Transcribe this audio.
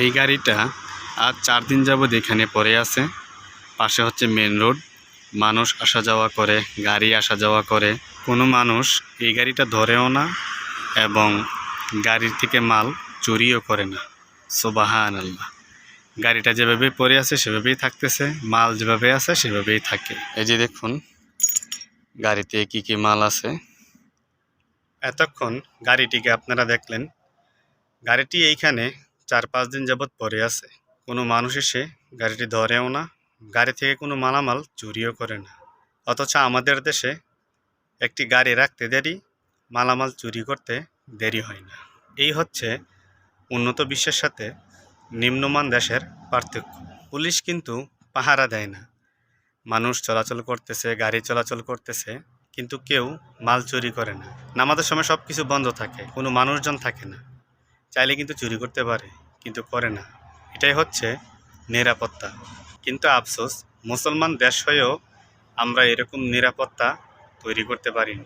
এই গাড়িটা আজ চার দিন যাবৎ এখানে পড়ে আছে। পাশে হচ্ছে মেন রোড মানুষ আসা যাওয়া করে, গাড়ি আসা যাওয়া করে। কোনো মানুষ এই গাড়িটা ধরেও না এবং গাড়ির থেকে মাল চুরিও করে না। সোবাহান আল্লাহ গাড়িটা যেভাবে পড়ে আছে, সেভাবেই থাকতেছে। মাল যেভাবে আছে, সেভাবেই থাকে। এই যে দেখুন, গাড়িতে কি কি মাল আছে। এতক্ষণ গাড়িটিকে আপনারা দেখলেন। গাড়িটি এইখানে চার পাঁচ দিন যাবৎ পড়ে আছে। কোনো মানুষ এসে গাড়িটি ধরেও না, গাড়ি থেকে কোনো মালামাল চুরিও করে না। অথচ আমাদের দেশে একটি গাড়ি রাখতে দেরি, মালামাল চুরি করতে দেরি হয় না। এই হচ্ছে উন্নত বিশ্বের সাথে নিম্নমান দেশের পার্থক্য। পুলিশ কিন্তু পাহারা দেয় না। মানুষ চলাচল করতেছে, গাড়ি চলাচল করতেছে, কিন্তু কেউ মাল চুরি করে না। নামাজের সময় সব কিছু বন্ধ থাকে, কোনো মানুষজন থাকে না। চাইলে কিন্তু চুরি করতে পারে। কিন্তু করে না। এটাই হচ্ছে নিরাপত্তা। কিন্তু আফসোস, মুসলমান দেশ হয়েও আমরা এরকম নিরাপত্তা তৈরি করতে পারিনি।